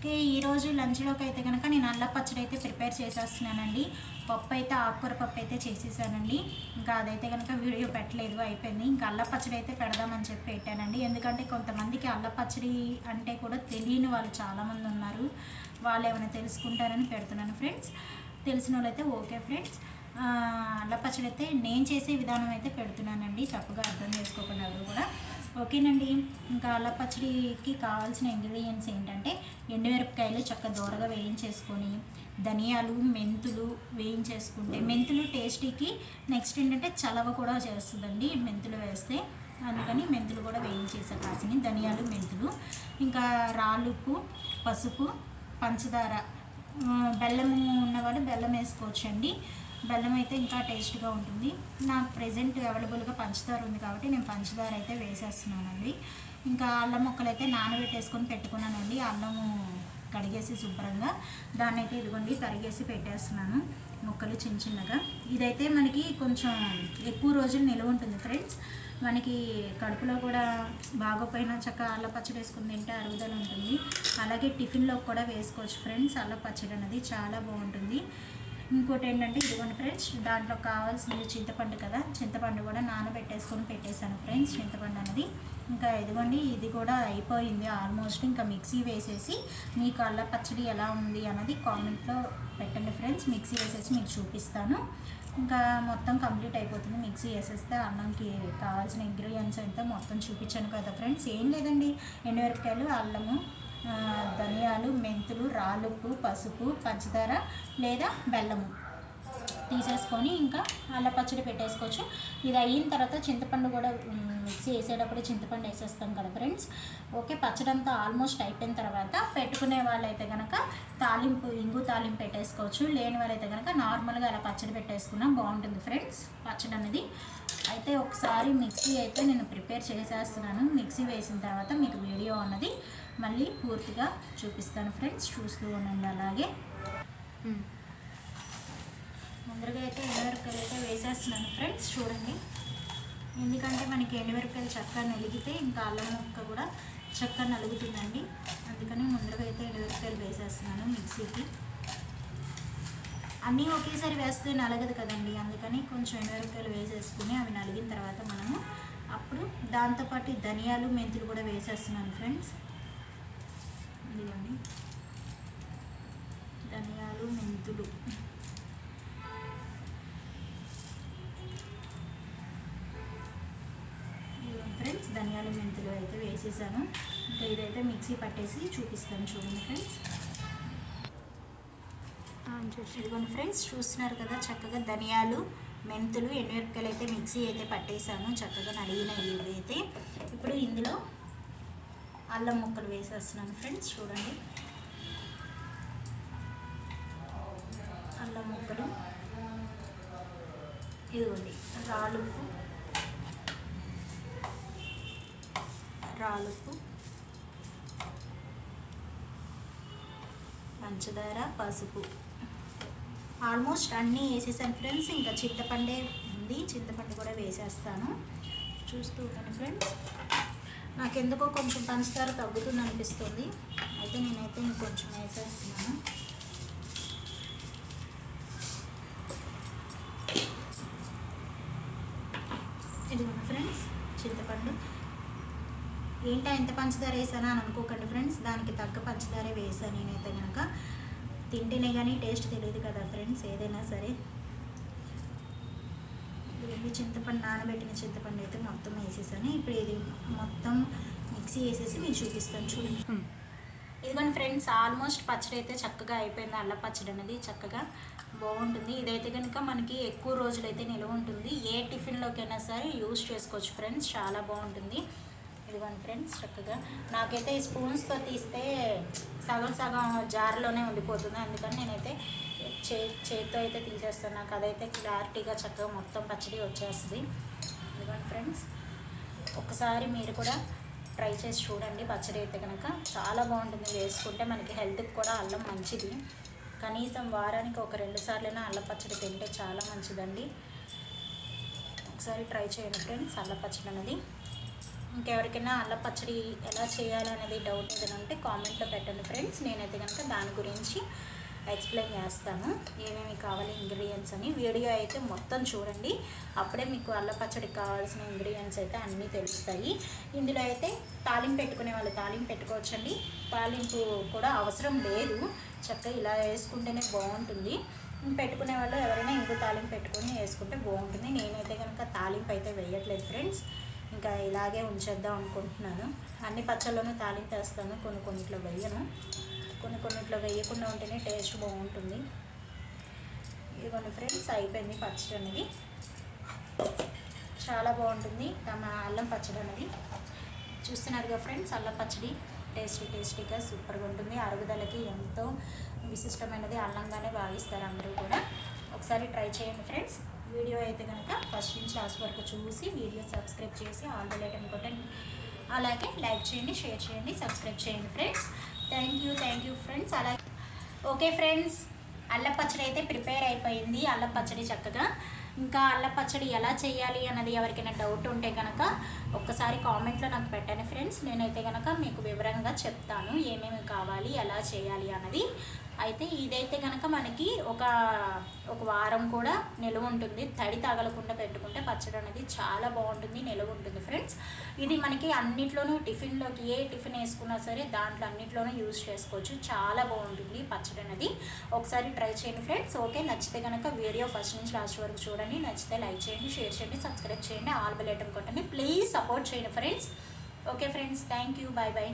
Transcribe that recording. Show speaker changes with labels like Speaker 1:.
Speaker 1: Okay ఈరోజు లంచ్లోకి అయితే కనుక నేను అల్ల పచ్చడి అయితే ప్రిపేర్ చేసేస్తున్నానండి. పప్పు అయితే ఆకుకూర పప్పు అయితే చేసేసానండి. ఇంకా అదైతే కనుక వీడియో పెట్టలేదు అయిపోయింది. ఇంకా అల్ల పచ్చడి అయితే పెడదామని చెప్పి పెట్టానండి. ఎందుకంటే కొంతమందికి అల్ల పచ్చడి అంటే కూడా తెలియని వాళ్ళు చాలామంది ఉన్నారు. వాళ్ళు ఏమైనా తెలుసుకుంటారని పెడుతున్నాను ఫ్రెండ్స్. తెలిసిన వాళ్ళైతే ఓకే ఫ్రెండ్స్. అల్ల పచ్చడి అయితే నేను చేసే విధానం అయితే పెడుతున్నానండి. తప్పుగా అర్థం చేసుకోకుండా ఎవరు కూడా. ఓకేనండి. ఇంకా అల్ల పచ్చడికి కావాల్సిన ఇంగ్రీడియంట్స్ ఏంటంటే ఎండుమిరపకాయలు చక్క దోరగా వేయించేసుకొని ధనియాలు మెంతులు వేయించేసుకుంటే మెంతులు టేస్టీకి నెక్స్ట్ ఏంటంటే చలవ కూడా చేస్తుందండి మెంతులు వేస్తే. అందుకని మెంతులు కూడా వేయించేసా కాసిని ధనియాలు మెంతులు ఇంకా రాలుపు పసుపు పంచదార బెల్లము ఉన్నవాళ్ళు బెల్లం వేసుకోవచ్చండి. బెల్లం అయితే ఇంకా టేస్ట్గా ఉంటుంది. నాకు ప్రజెంట్ అవైలబుల్గా పంచదార ఉంది కాబట్టి నేను పంచదార అయితే వేసేస్తున్నానండి. ఇంకా అల్లం ముక్కలు అయితే నానబెట్టేసుకొని పెట్టుకున్నానండి. అల్లము కడిగేసి శుభ్రంగా దాన్ని అయితే ఇదిగోండి తరిగేసి పెట్టేస్తున్నాను ముక్కలు చిన్న చిన్నగా. ఇదైతే మనకి కొంచెం ఎక్కువ రోజులు నిల్వ ఉంటుంది ఫ్రెండ్స్. మనకి కడుపులో కూడా బాగోపోయినా చక్క అల్ల పచ్చడి వేసుకుని తింటే అరుగుదల ఉంటుంది. అలాగే టిఫిన్లో కూడా వేసుకోవచ్చు ఫ్రెండ్స్. అల్ల పచ్చడి అనేది చాలా బాగుంటుంది. ఇంకోటి ఏంటంటే ఇదిగోండి ఫ్రెండ్స్ దాంట్లో కావాల్సింది చింతపండు కదా. చింతపండు కూడా నానబెట్టేసుకొని పెట్టేశాను ఫ్రెండ్స్ చింతపండు అనేది. ఇంకా ఇదిగోండి ఇది కూడా అయిపోయింది ఆల్మోస్ట్. ఇంకా మిక్సీ వేసేసి మీకు అల్ల పచ్చడి ఎలా ఉంది అన్నది కామెంట్లో పెట్టండి ఫ్రెండ్స్. మిక్సీ వేసేసి మీకు చూపిస్తాను. ఇంకా మొత్తం కంప్లీట్ అయిపోతుంది. మిక్సీ వేసేస్తే అన్నంకి కావాల్సిన ఇంగ్రీడియంట్స్ అయితే మొత్తం చూపించాను కదా ఫ్రెండ్స్. ఏం లేదండి. ఎండుమిరపకాయలు అల్లము ధనియాలు మెంతులు రాలుపు పసుపు పంచదార లేదా బెల్లము తీసేసుకొని ఇంకా అల్ల పచ్చడి పెట్టేసుకోవచ్చు. ఇది అయిన తర్వాత చింతపండు కూడా మిక్సీ వేసేటప్పుడు చింతపండు వేసేస్తాం కదా ఫ్రెండ్స్. ఓకే పచ్చడి అంతా ఆల్మోస్ట్ అయిపోయిన తర్వాత పెట్టుకునే వాళ్ళైతే కనుక తాలింపు ఇంగు తాలింపు పెట్టేసుకోవచ్చు. లేని వాళ్ళైతే కనుక నార్మల్గా అలా పచ్చడి పెట్టేసుకున్నా. బాగుంటుంది ఫ్రెండ్స్ పచ్చడి అనేది. అయితే ఒకసారి మిక్సీ అయితే నేను ప్రిపేర్ చేసేస్తున్నాను. మిక్సీ వేసిన తర్వాత మీకు వీడియో అన్నది మళ్ళీ పూర్తిగా చూపిస్తాను ఫ్రెండ్స్. చూస్తూ ఉండండి అలాగే. ముందరగా అయితే ఎండుమిరపకాయలు అయితే వేసేస్తున్నాను ఫ్రెండ్స్ చూడండి. ఎందుకంటే మనకి ఎండుమిరపకాయలు చక్కగా నలిగితే ఇంకా అల్లం ముక్క కూడా చక్కగా నలుగుతుందండి. అందుకని ముందరగా అయితే ఎండుమిరపకాయలు వేసేస్తున్నాను మిక్సీకి. అన్నీ ఒకేసారి వేస్తే నలగదు కదండి. అందుకని కొంచెం ఎండుమిరపకాయలు వేసేసుకుని అవి నలిగిన తర్వాత మనము అప్పుడు దాంతోపాటు ధనియాలు మెంతులు కూడా వేసేస్తున్నాను ఫ్రెండ్స్. ఇవన్నీ ధనియాలు మెంతులు. ఫ్రెండ్స్ ధనియాలు మెంతులు అయితే వేసేసాను. ఇంకా ఇదైతే మిక్సీ పట్టేసి చూపిస్తాను చూడండి ఫ్రెండ్స్. ఇదిగోండి ఫ్రెండ్స్ చూస్తున్నారు కదా చక్కగా ధనియాలు మెంతులు ఎండుమిరపకాయలు అయితే మిక్సీ అయితే పట్టేసాను. చక్కగా నలిగిన ఇవి అయితే. ఇప్పుడు ఇందులో అల్లం ముక్కలు వేసేస్తున్నాను ఫ్రెండ్స్ చూడండి. అల్లం ముక్కలు. ఇదిగోండి రాలుపు రాలుపు పంచదార పసుపు. ఆల్మోస్ట్ అన్నీ వేసేసాను ఫ్రెండ్స్ ఇంకా చింతపండే ఉంది చింతపండు కూడా వేసేస్తాను. చూస్తూ ఉంటాను ఫ్రెండ్స్. నాకెందుకో కొంచెం పంచదార తగ్గుతుంది అనిపిస్తుంది. అయితే నేనైతే ఇంకొంచెం వేసేస్తున్నాను. ఇదిగోండి ఫ్రెండ్స్ చింతపండు. ఏంటా ఎంత పంచదార వేసానా అని అనుకోకండి ఫ్రెండ్స్ దానికి తగ్గ పంచదారే వేసాను నేనైతే కనుక తింటేనే కానీ టేస్ట్ తెలియదు కదా ఫ్రెండ్స్ ఏదైనా సరే. ఇది చింతపండు నానబెట్టిన చింతపండు అయితే మొత్తం వేసేసాను. ఇప్పుడు ఇది మొత్తం మిక్సీ వేసేసి మీకు చూపిస్తాను చూడండి. ఇదిగోండి ఫ్రెండ్స్ ఆల్మోస్ట్ పచ్చడి అయితే చక్కగా అయిపోయింది. అల్ల పచ్చడి అనేది చక్కగా బాగుంటుంది. ఇదైతే కనుక మనకి ఎక్కువ రోజులైతే నిల్వ ఉంటుంది. ఏ టిఫిన్లోకైనా సరే యూస్ చేసుకోవచ్చు ఫ్రెండ్స్. చాలా బాగుంటుంది. ఇదిగోండి ఫ్రెండ్స్ చక్కగా నాకైతే ఈ స్పూన్స్తో తీస్తే సగం సగం జార్లోనే ఉండిపోతుంది. అందుకని నేనైతే చే చేతితో అయితే తీసేస్తాను. నాకు అదైతే క్లారిటీగా చక్కగా మొత్తం పచ్చడి వచ్చేస్తుంది. ఇదిగోండి ఫ్రెండ్స్. ఒకసారి మీరు కూడా ట్రై చేసి చూడండి పచ్చడి అయితే కనుక చాలా బాగుంటుంది వేసుకుంటే మనకి హెల్త్కి కూడా అల్లం మంచిది. కనీసం వారానికి ఒక రెండు సార్లైనా అల్లం పచ్చడి తింటే చాలా మంచిదండి. ఒకసారి ట్రై చేయండి ఫ్రెండ్స్ అల్లం పచ్చడి అనేది. ఇంకెవరికైనా అల్ల పచ్చడి ఎలా చేయాలనేది డౌట్ ఏదైనా ఉంటే కామెంట్లో పెట్టండి ఫ్రెండ్స్. నేనైతే కనుక దాని గురించి ఎక్స్ప్లెయిన్ చేస్తాను. ఏమేమి కావాలి ఇంగ్రీడియంట్స్ అని వీడియో అయితే మొత్తం చూడండి. అప్పుడే మీకు అల్ల పచ్చడికి కావాల్సిన ఇంగ్రీడియంట్స్ అయితే అన్నీ తెలుస్తాయి. ఇందులో అయితే తాలింపు పెట్టుకునే వాళ్ళు తాలింపు పెట్టుకోవచ్చండి. తాలింపు కూడా అవసరం లేదు. చక్కగా ఇలా వేసుకుంటేనే బాగుంటుంది. పెట్టుకునే వాళ్ళు ఎవరైనా ఇంకో తాలింపు పెట్టుకొని వేసుకుంటే బాగుంటుంది. నేనైతే కనుక తాలింపు అయితే వేయట్లేదు ఫ్రెండ్స్. ఇంకా ఇలాగే ఉంచేద్దాం అనుకుంటున్నాను. అన్ని పచ్చళ్ళను తాలింపు వేస్తాను. కొన్ని కొన్నిట్లో వేయను. కొన్ని కొన్నిట్లో వేయకుండా ఉంటేనే టేస్ట్ బాగుంటుంది. ఇదిగోండి ఫ్రెండ్స్ అయిపోయింది పచ్చడి అనేది. చాలా బాగుంటుంది తమ అల్లం పచ్చడి అనేది. చూస్తున్నారుగా ఫ్రెండ్స్ అల్లం పచ్చడి టేస్టీ టేస్టీగా సూపర్గా ఉంటుంది. అరుగుదలకి ఎంతో విశిష్టమైనది అల్లంగానే భావిస్తారు అందరూ కూడా. ఒకసారి ట్రై చేయండి ఫ్రెండ్స్. వీడియో అయితే కనుక ఫస్ట్ నుంచి లాస్ట్ వరకు చూసి వీడియో సబ్స్క్రైబ్ చేసి ఆల్ ద లైట్ కొట్టండి. అలాగే లైక్ చేయండి షేర్ చేయండి సబ్స్క్రైబ్ చేయండి friends. Thank you thank you friends అలాగే ఓకే ఫ్రెండ్స్ అల్లం పచ్చడి అయితే ప్రిపేర్ అయిపోయింది. అల్లం పచ్చడి చక్కగా ఇంకా అల్ల పచ్చడి ఎలా చేయాలి అన్నది ఎవరికైనా డౌట్ ఉంటే కనుక ఒక్కసారి కామెంట్లో నాకు పెట్టండి ఫ్రెండ్స్ నేనైతే కనుక మీకు వివరంగా చెప్తాను ఏమేమి కావాలి ఎలా చేయాలి అన్నది. అయితే ఇదైతే కనుక మనకి ఒక ఒక వారం కూడా నిలువ ఉంటుంది. తడి తగలకుండా పెట్టుకుంటే పచ్చడి అనేది చాలా బాగుంటుంది నిలువ ఉంటుంది ఫ్రెండ్స్ ఇది మనకి అన్నిట్లోనూ టిఫిన్లోకి ఏ టిఫిన్ వేసుకున్నా సరే దాంట్లో అన్నిట్లోనూ యూజ్ చేసుకోవచ్చు. చాలా బాగుంటుంది. పచ్చడి ఒకసారి ట్రై చేయండి ఫ్రెండ్స్. ఓకే నచ్చితే కనుక వీడియో ఫస్ట్ నుంచి లాస్ట్ వరకు చూడండి. నచ్చితే లైక్ చేయండి షేర్ చేయండి సబ్స్క్రైబ్ చేయండి. ఆల్ బెల్ ఐటమ్ కొట్టండి. ప్లీజ్ సపోర్ట్ చేయండి friends. Okay friends thank you. Bye bye